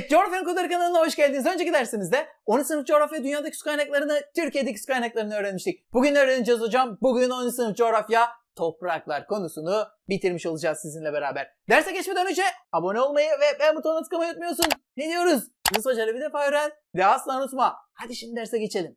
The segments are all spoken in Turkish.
Evet, Coğrafyanın Kodları kanalına hoş geldiniz. Önceki dersimizde 10. sınıf coğrafya dünyadaki su kaynaklarını, Türkiye'deki su kaynaklarını öğrenmiştik. Bugün öğreneceğiz hocam. Bugün 10. sınıf coğrafya topraklar konusunu bitirmiş olacağız sizinle beraber. Derse geçmeden önce abone olmayı ve beğen butonuna tıklamayı unutmuyorsun. Ne diyoruz? Yunus Hoca'yla bir defa öğren ve asla unutma. Hadi şimdi derse geçelim.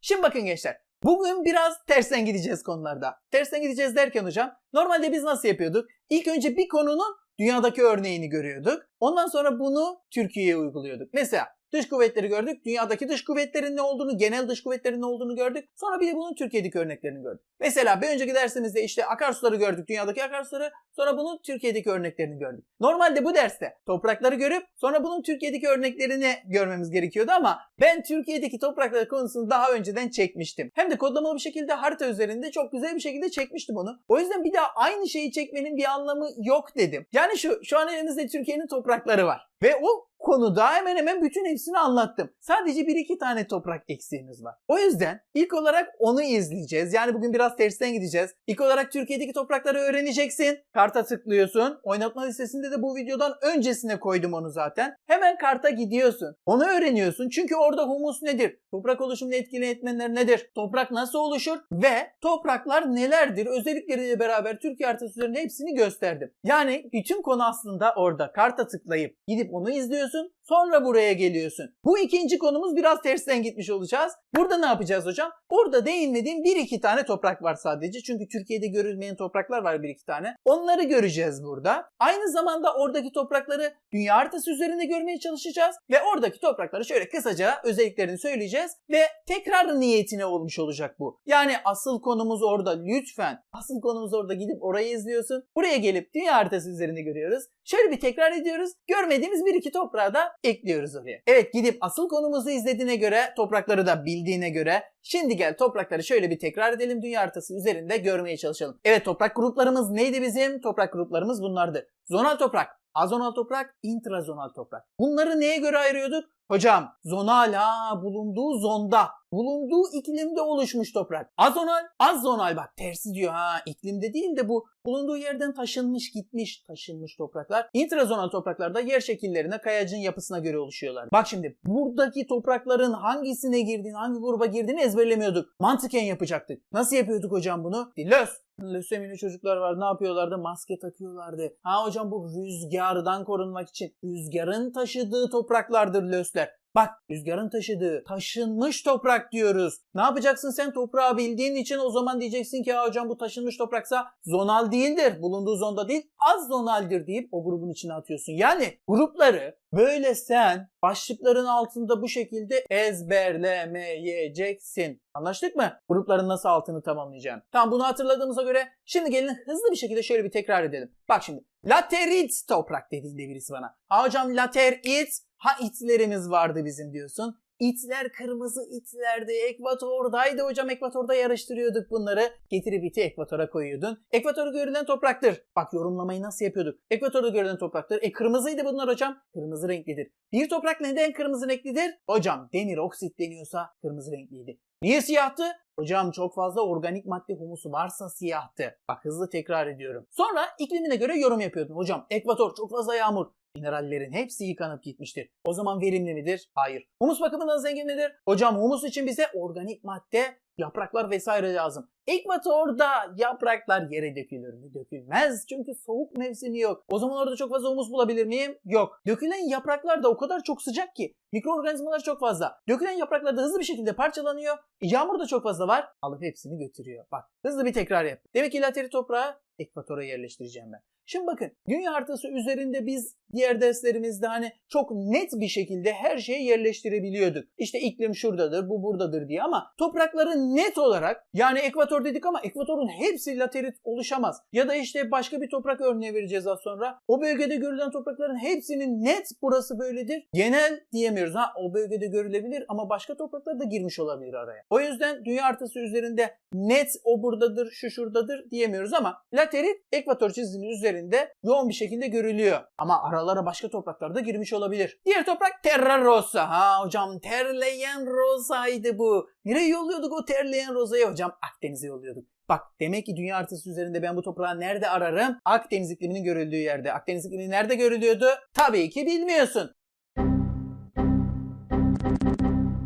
Şimdi bakın gençler. Bugün biraz tersten gideceğiz konularda. Tersten gideceğiz derken hocam normalde biz nasıl yapıyorduk? İlk önce bir konunun dünyadaki örneğini görüyorduk. Ondan sonra bunu Türkiye'ye uyguluyorduk. Mesela dış kuvvetleri gördük. Dünyadaki dış kuvvetlerin ne olduğunu, genel dış kuvvetlerin ne olduğunu gördük. Sonra bir de bunun Türkiye'deki örneklerini gördük. Mesela bir önceki dersimizde işte akarsuları gördük, dünyadaki akarsuları. Sonra bunun Türkiye'deki örneklerini gördük. Normalde bu derste toprakları görüp sonra bunun Türkiye'deki örneklerini görmemiz gerekiyordu ama ben Türkiye'deki topraklar konusunu daha önceden çekmiştim. Hem de kodlamalı bir şekilde harita üzerinde çok güzel bir şekilde çekmiştim onu. O yüzden bir daha aynı şeyi çekmenin bir anlamı yok dedim. Yani şu şu an elimizde Türkiye'nin toprakları var. Ve o konuda hemen hemen bütün hepsini anlattım. Sadece bir iki tane toprak eksiğimiz var. O yüzden ilk olarak onu izleyeceğiz. Yani bugün biraz tersten gideceğiz. İlk olarak Türkiye'deki toprakları öğreneceksin. Karta tıklıyorsun. Oynatma listesinde de bu videodan öncesine koydum onu zaten. Hemen karta gidiyorsun. Onu öğreniyorsun. Çünkü orada humus nedir? Toprak oluşumunu etkileyen etmenler nedir? Toprak nasıl oluşur? Ve topraklar nelerdir? Özellikleriyle beraber Türkiye haritası üzerinde hepsini gösterdim. Yani bütün konu aslında orada. Karta tıklayıp gidip onu izliyorsun. Sonra buraya geliyorsun. Bu ikinci konumuz biraz tersten gitmiş olacağız. Burada ne yapacağız hocam? Orada değinmediğim bir iki tane toprak var sadece. Çünkü Türkiye'de görülmeyen topraklar var bir iki tane. Onları göreceğiz burada. Aynı zamanda oradaki toprakları dünya haritası üzerinde görmeye çalışacağız. Ve oradaki toprakları şöyle kısaca özelliklerini söyleyeceğiz. Ve tekrar niyetine olmuş olacak bu. Yani asıl konumuz orada lütfen. Asıl konumuz orada gidip orayı izliyorsun. Buraya gelip dünya haritası üzerinde görüyoruz. Şöyle bir tekrar ediyoruz. Görmediğimiz bir iki toprağı da ekliyoruz oraya. Evet gidip asıl konumuzu izlediğine göre, toprakları da bildiğine göre Şimdi gel toprakları şöyle bir tekrar edelim. Dünya haritası üzerinde görmeye çalışalım. Evet toprak gruplarımız neydi bizim? Toprak gruplarımız bunlardı. Zonal toprak, azonal toprak, intrazonal toprak. Bunları neye göre ayırıyorduk? Hocam zonal ha bulunduğu zonda, bulunduğu iklimde oluşmuş toprak. Azonal, az zonal bak tersi diyor ha iklimde değil de bu bulunduğu yerden taşınmış gitmiş taşınmış topraklar. İntrazonal topraklarda yer şekillerine kayacın yapısına göre oluşuyorlar. Bak şimdi buradaki toprakların hangisine girdiğini hangi gruba girdiğini ezberlemiyorduk. Mantıken yapacaktık. Nasıl yapıyorduk hocam bunu? Lös. Lösemili çocuklar var ne yapıyorlardı? Maske takıyorlardı. Ha hocam bu rüzgardan korunmak için. Rüzgarın taşıdığı topraklardır lösler. Bak rüzgarın taşıdığı taşınmış toprak diyoruz. Ne yapacaksın sen toprağı bildiğin için o zaman diyeceksin ki hocam bu taşınmış topraksa zonal değildir. Bulunduğu zonda değil az zonaldir deyip o grubun içine atıyorsun. Yani grupları böyle sen başlıkların altında bu şekilde ezberlemeyeceksin. Anlaştık mı? Grupların nasıl altını tamamlayacaksın. Tamam bunu hatırladığımıza göre şimdi gelin hızlı bir şekilde şöyle bir tekrar edelim. Bak şimdi laterit toprak dediğinde birisi bana. Ha hocam laterit ha itlerimiz vardı bizim diyorsun. İtler kırmızı itlerdi. Ekvatordaydı hocam. Ekvatorda yarıştırıyorduk bunları. Getirip iti ekvatora koyuyordun. Ekvatorda görülen topraktır. Bak yorumlamayı nasıl yapıyorduk? Ekvatorda görülen topraktır. E kırmızıydı bunlar hocam. Kırmızı renklidir. Bir toprak neden kırmızı renklidir? Hocam demir oksit deniyorsa kırmızı renkliydi. Niye siyahtı? Hocam çok fazla organik madde humusu varsa siyahtı. Bak hızlı tekrar ediyorum. Sonra iklimine göre yorum yapıyordun. Hocam ekvator çok fazla yağmur. Minerallerin hepsi yıkanıp gitmiştir. O zaman verimli midir? Hayır. Humus bakımından zengin midir? Hocam humus için bize organik madde, yapraklar vesaire lazım. Ekvatorda yapraklar yere dökülür mü? Dökülmez. Çünkü soğuk mevsimi yok. O zaman orada çok fazla humus bulabilir miyim? Yok. Dökülen yapraklar da o kadar çok sıcak ki. Mikroorganizmalar çok fazla. Dökülen yapraklar da hızlı bir şekilde parçalanıyor. Yağmur da çok fazla var. Alıp hepsini götürüyor. Bak hızlı bir tekrar yap. Demek ki lateri toprağı ekvatora yerleştireceğim ben. Şimdi bakın dünya haritası üzerinde biz diğer derslerimizde hani çok net bir şekilde her şeyi yerleştirebiliyorduk. İşte iklim şuradadır, bu buradadır diye ama toprakları net olarak yani ekvator dedik ama ekvatorun hepsi laterit oluşamaz. Ya da işte başka bir toprak örneği vereceğiz az sonra. O bölgede görülen toprakların hepsinin net burası böyledir. Genel diyemiyoruz. Ha o bölgede görülebilir ama başka topraklar da girmiş olabilir araya. O yüzden dünya haritası üzerinde net o buradadır, şu şuradadır diyemiyoruz ama laterit ekvator çizginin üzerinde üzerinde yoğun bir şekilde görülüyor. Ama aralara başka topraklar da girmiş olabilir. Diğer toprak Terra Rossa. Ha hocam terleyen rozaydı bu. Nereye yolluyorduk o terleyen rozayı hocam? Akdeniz'e yolluyorduk. Bak demek ki dünya haritası üzerinde ben bu toprağı nerede ararım? Akdeniz ikliminin görüldüğü yerde. Akdeniz iklimi nerede görülüyordu? Tabii ki bilmiyorsun.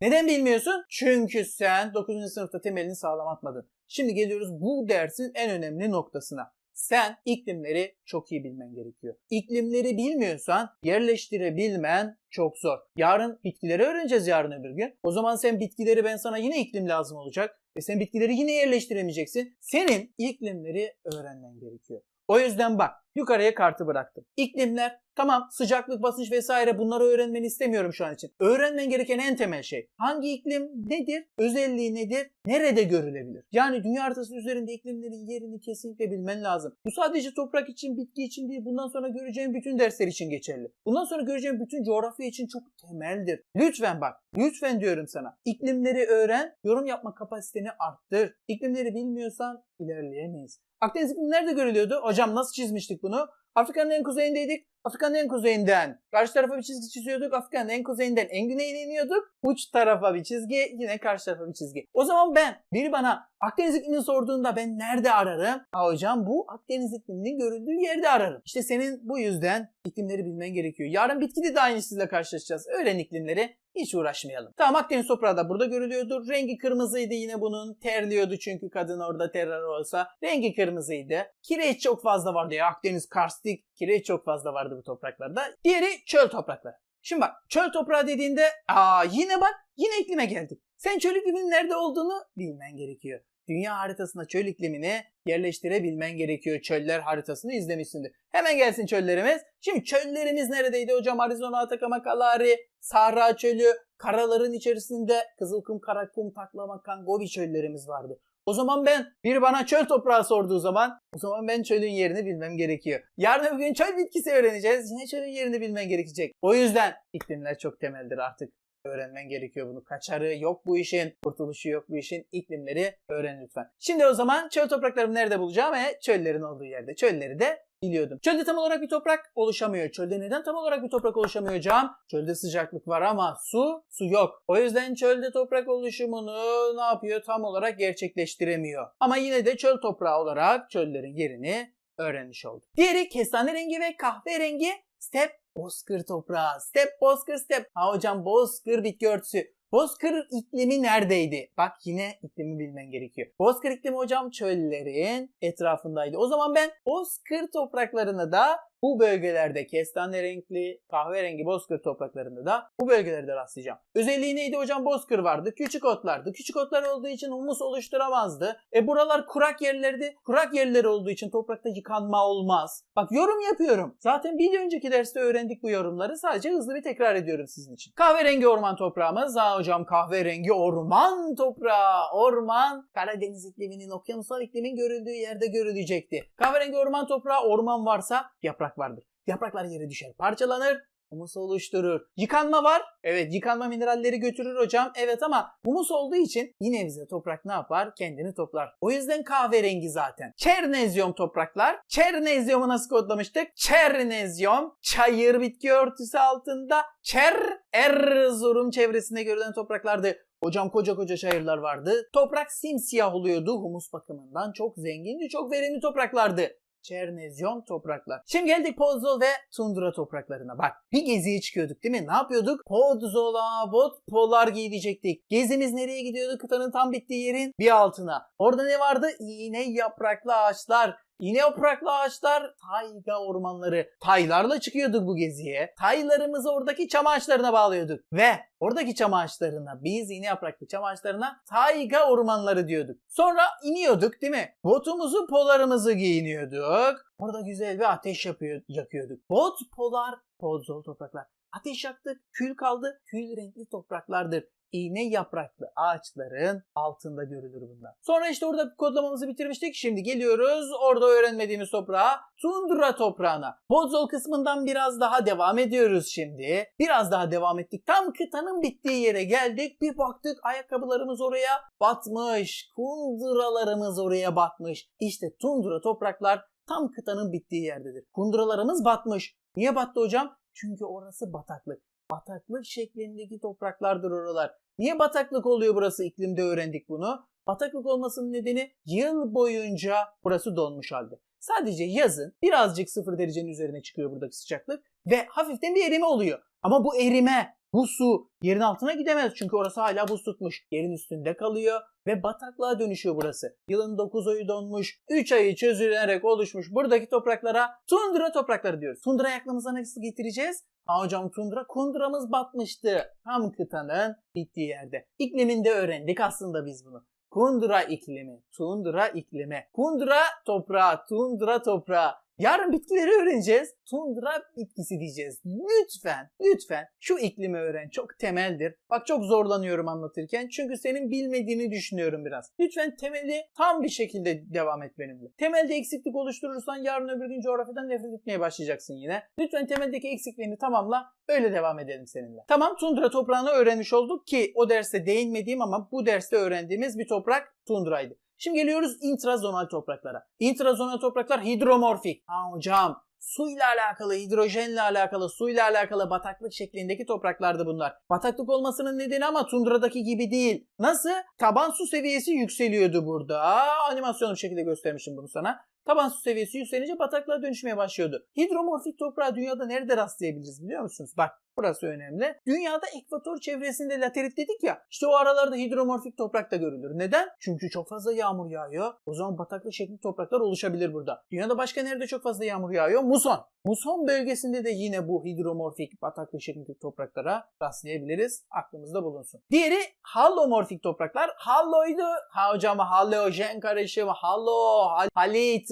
Neden bilmiyorsun? Çünkü sen 9. sınıfta temelini sağlam atmadın. Şimdi geliyoruz bu dersin en önemli noktasına. Sen iklimleri çok iyi bilmen gerekiyor. İklimleri bilmiyorsan yerleştirebilmen çok zor. Yarın bitkileri öğreneceğiz yarın öbür gün. O zaman sen bitkileri ben sana yine iklim lazım olacak. Ve sen bitkileri yine yerleştiremeyeceksin. Senin iklimleri öğrenmen gerekiyor. O yüzden bak yukarıya kartı bıraktım. İklimler tamam sıcaklık, basınç vesaire bunları öğrenmeni istemiyorum şu an için. Öğrenmen gereken en temel şey hangi iklim nedir, özelliği nedir, nerede görülebilir? Yani dünya haritası üzerinde iklimlerin yerini kesinlikle bilmen lazım. Bu sadece toprak için, bitki için değil bundan sonra göreceğin bütün dersler için geçerli. Bundan sonra göreceğin bütün coğrafya için çok temeldir. Lütfen bak, lütfen diyorum sana. İklimleri öğren, yorum yapma kapasiteni arttır. İklimleri bilmiyorsan ilerleyemeyiz. Akdeniz iklimi nerede görülüyordu? Hocam nasıl çizmiştik bunu? Afrika'nın en kuzeyindeydik. Afrika'nın en kuzeyinden karşı tarafa bir çizgi çiziyorduk. Afrika'nın en kuzeyinden en güneyine iniyorduk. Uç tarafa bir çizgi, yine karşı tarafa bir çizgi. O zaman ben, biri bana Akdeniz iklimini sorduğunda ben nerede ararım? Ha hocam bu Akdeniz ikliminin görüldüğü yerde ararım. İşte senin bu yüzden iklimleri bilmen gerekiyor. Yarın bitkide de aynısıyla karşılaşacağız. Öğren iklimleri. Hiç uğraşmayalım. Tamam Akdeniz toprağı da burada görülüyordu. Rengi kırmızıydı yine bunun. Terliyordu çünkü kadın orada terör olsa. Rengi kırmızıydı. Kireç çok fazla vardı ya. Akdeniz karstik. Kireç çok fazla vardı bu topraklarda. Diğeri çöl toprakları. Şimdi bak çöl toprağı dediğinde aa yine bak yine iklime geldik. Sen çöl ikliminin nerede olduğunu bilmen gerekiyor. Dünya haritasına çöl iklimini yerleştirebilmen gerekiyor. Çöller haritasını izlemişsindir. Hemen gelsin çöllerimiz. Şimdi çöllerimiz neredeydi hocam? Arizona, Atacama, Kalahari, Sahra Çölü, karaların içerisinde Kızılkum, Karakum, Taklamakan, Gobi çöllerimiz vardı. O zaman ben biri bana çöl toprağı sorduğu zaman o zaman ben çölün yerini bilmem gerekiyor. Yarın bir gün çöl bitkisi öğreneceğiz. Yine çölün yerini bilmen gerekecek. O yüzden iklimler çok temeldir artık. Öğrenmen gerekiyor bunu. Kaçarı yok bu işin, kurtuluşu yok bu işin. İklimleri öğren lütfen. Şimdi o zaman çöl topraklarımı nerede bulacağım? E, çöllerin olduğu yerde. Çölleri de biliyordum. Çölde tam olarak bir toprak oluşamıyor. Çölde neden tam olarak bir toprak oluşamıyor hocam? Çölde sıcaklık var ama su, su yok. O yüzden çölde toprak oluşumunu ne yapıyor? Tam olarak gerçekleştiremiyor. Ama yine de çöl toprağı olarak çöllerin yerini öğrenmiş olduk. Diğeri kestane rengi ve kahverengi step bozkır toprağı. Step bozkır step. Ha hocam bozkır bitki örtüsü. Bozkır iklimi neredeydi? Bak yine iklimi bilmen gerekiyor. Bozkır iklimi hocam çöllerin etrafındaydı. O zaman ben bozkır topraklarını da bu bölgelerde kestane renkli, kahverengi bozkır topraklarında da bu bölgelerde rastlayacağım. Özelliği neydi hocam? Bozkır vardı, küçük otlardı. Küçük otlar olduğu için humus oluşturamazdı. E buralar kurak yerlerdi. Kurak yerler olduğu için toprakta yıkanma olmaz. Bak yorum yapıyorum. Zaten bir önceki derste öğrendik bu yorumları. Sadece hızlı bir tekrar ediyorum sizin için. Kahverengi orman toprağımız. Ha hocam kahverengi orman toprağı. Orman Karadeniz ikliminin, okyanusal iklimin görüldüğü yerde görülecekti. Kahverengi orman toprağı orman varsa yaprak vardır. Yapraklar yere düşer, parçalanır, humus oluşturur. Yıkanma var. Evet yıkanma mineralleri götürür hocam. Evet ama humus olduğu için yine bize toprak ne yapar? Kendini toplar. O yüzden kahverengi zaten. Çernezyum topraklar. Çernezyumu nasıl kodlamıştık? Çernezyum çayır bitki örtüsü altında. Çer Erzurum çevresinde görülen topraklardı. Hocam koca koca çayırlar vardı. Toprak simsiyah oluyordu. Humus bakımından çok zengindi, çok verimli topraklardı. Çernezyon topraklar. Şimdi geldik Podzol ve Tundra topraklarına. Bak bir geziye çıkıyorduk değil mi? Ne yapıyorduk? Podzol'a bot polar giyecektik. Gezimiz nereye gidiyordu? Kıtanın tam bittiği yerin bir altına. Orada ne vardı? İğne yapraklı ağaçlar. İğne yapraklı ağaçlar, tayga ormanları. Taylarla çıkıyorduk bu geziye. Taylarımızı oradaki çam ağaçlarına bağlıyorduk. Ve oradaki çam ağaçlarına, biz iğne yapraklı çam ağaçlarına tayga ormanları diyorduk. Sonra iniyorduk değil mi? Botumuzu, polarımızı giyiniyorduk. Orada güzel bir ateş yapıyor, yakıyorduk. Bot, polar, podzol topraklar. Ateş yaktık, kül kaldı, kül renkli topraklardır iğne yapraklı ağaçların altında görülür bunlar. Sonra işte orada kodlamamızı bitirmiştik. Şimdi geliyoruz orada öğrenmediğimiz toprağa, tundra toprağına. Podzol kısmından biraz daha devam ediyoruz şimdi. Biraz daha devam ettik. Tam kıtanın bittiği yere geldik. Bir baktık ayakkabılarımız oraya batmış. Kundralarımız oraya batmış. İşte tundra topraklar tam kıtanın bittiği yerdedir. Kundralarımız batmış. Niye battı hocam? Çünkü orası bataklık. Bataklık şeklindeki topraklardır oralar. Niye bataklık oluyor burası? İklimde öğrendik bunu. Bataklık olmasının nedeni yıl boyunca burası donmuş halde. Sadece yazın birazcık sıfır derecenin üzerine çıkıyor buradaki sıcaklık ve hafiften bir erime oluyor. Ama bu erime, bu su yerin altına gidemez çünkü orası hala buz tutmuş. Yerin üstünde kalıyor ve bataklığa dönüşüyor burası. Yılın 9 ayı donmuş, 3 ayı çözülerek oluşmuş buradaki topraklara tundra toprakları diyoruz. Tundra aklımıza nasıl getireceğiz? Ha hocam tundra, kundramız batmıştı. Tam kıtanın bittiği yerde. İkliminde öğrendik aslında biz bunu. Kundra iklimi, tundra iklimi, kundra toprağı, tundra toprağı. Yarın bitkileri öğreneceğiz. Tundra bitkisi diyeceğiz. Lütfen, lütfen şu iklimi öğren. Çok temeldir. Bak çok zorlanıyorum anlatırken. Çünkü senin bilmediğini düşünüyorum biraz. Lütfen temeli tam bir şekilde devam et benimle. Temelde eksiklik oluşturursan yarın öbür gün coğrafyadan nefret etmeye başlayacaksın yine. Lütfen temeldeki eksikliğini tamamla. Öyle devam edelim seninle. Tamam tundra toprağını öğrenmiş olduk ki o derste değinmediğim ama bu derste öğrendiğimiz bir toprak tundraydı. Şimdi geliyoruz intrazonal topraklara. İntrazonal topraklar hidromorfik. Ha hocam suyla alakalı, hidrojenle alakalı, suyla alakalı bataklık şeklindeki topraklardı bunlar. Bataklık olmasının nedeni ama tundradaki gibi değil. Nasıl? Taban su seviyesi yükseliyordu burada. Aa, animasyonlu bir şekilde göstermişim bunu sana. Taban su seviyesi yükselince bataklığa dönüşmeye başlıyordu. Hidromorfik toprağı dünyada nerede rastlayabiliriz biliyor musunuz? Bak burası önemli. Dünyada ekvator çevresinde laterit dedik ya. İşte o aralarda hidromorfik toprak da görülür. Neden? Çünkü çok fazla yağmur yağıyor. O zaman bataklık şekli topraklar oluşabilir burada. Dünyada başka nerede çok fazla yağmur yağıyor? Muson. Muson bölgesinde de yine bu hidromorfik bataklık şeklindeki topraklara rastlayabiliriz. Aklımızda bulunsun. Diğeri hallomorfik topraklar. Halloydu. Ha hocam hallojen karışımı. Hallo, hal-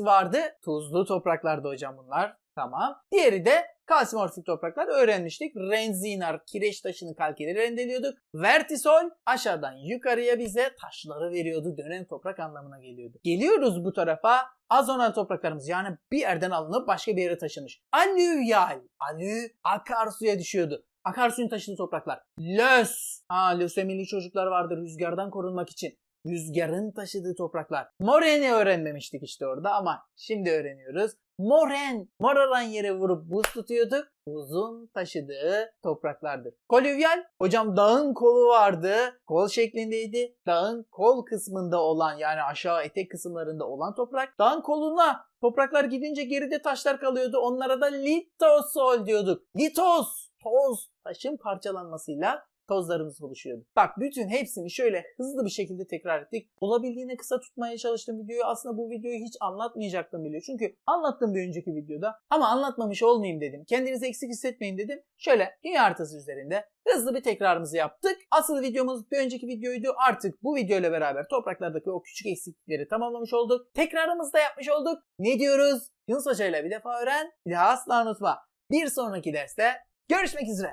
halit vardı. Tuzlu topraklardı hocam bunlar. Tamam. Diğeri de kalsimorfik topraklar öğrenmiştik. Renzinar kireç taşını kalkeri rendeliyorduk. Vertisol aşağıdan yukarıya bize taşları veriyordu. Dönen toprak anlamına geliyordu. Geliyoruz bu tarafa. Azonal topraklarımız yani bir yerden alınıp başka bir yere taşınmış. Alüvyal. Alü akarsuya düşüyordu. Akarsuyun taşıdığı topraklar. Lös. Ha lösemili çocuklar vardır rüzgardan korunmak için. Rüzgarın taşıdığı topraklar. Moren'i öğrenmemiştik işte orada ama şimdi öğreniyoruz. Moren, mor olan yere vurup buz tutuyorduk. Buzun taşıdığı topraklardır. Kolüvyal, hocam dağın kolu vardı. Kol şeklindeydi. Dağın kol kısmında olan yani aşağı etek kısımlarında olan toprak. Dağın koluna topraklar gidince geride taşlar kalıyordu. Onlara da litosol diyorduk. Litos, toz, taşın parçalanmasıyla tozlarımız oluşuyordu. Bak bütün hepsini şöyle hızlı bir şekilde tekrar ettik. Olabildiğine kısa tutmaya çalıştım videoyu. Aslında bu videoyu hiç anlatmayacaktım bile. Çünkü anlattım bir önceki videoda. Ama anlatmamış olmayayım dedim. Kendinizi eksik hissetmeyin dedim. Şöyle dünya haritası üzerinde hızlı bir tekrarımızı yaptık. Asıl videomuz bir önceki videoydu. Artık bu video ile beraber topraklardaki o küçük eksiklikleri tamamlamış olduk. Tekrarımızı da yapmış olduk. Ne diyoruz? Yunus Hoca bir defa öğren, bir daha asla unutma. Bir sonraki derste görüşmek üzere.